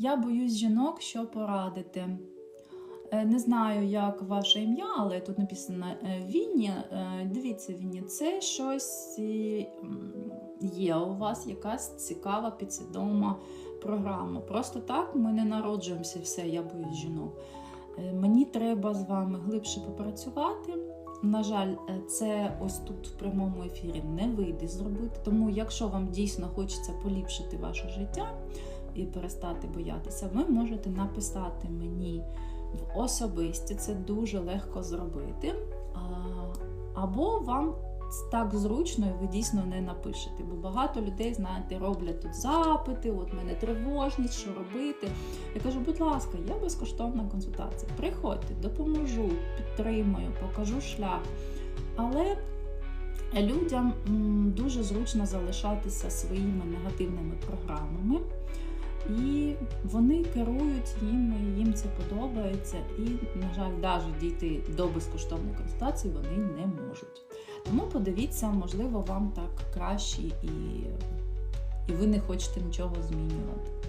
Я боюсь жінок, що порадити. Е, Не знаю, як ваше ім'я, але тут написано е, Вінні. Е, Дивіться, Вінні, це щось є у вас, якась цікава підсвідома програма. Просто так ми не народжуємося все, я боюсь жінок. Мені треба з вами глибше попрацювати. На жаль, це ось тут в прямому ефірі не вийде зробити. Тому, якщо вам дійсно хочеться поліпшити ваше життя і перестати боятися, ви можете написати мені в особисті. Це дуже легко зробити. Або вам так зручно, і ви дійсно не напишете. Бо багато людей, знаєте, роблять тут запити, от мене тривожність, що робити. Я кажу, будь ласка, є безкоштовна консультація. Приходьте, допоможу, підтримую, покажу шлях. Але людям дуже зручно залишатися своїми негативними програмами. І вони керують їм, їм це подобається. І, на жаль, навіть дійти до безкоштовної консультації вони не можуть. Тому подивіться, можливо, вам так краще і, і ви не хочете нічого змінювати.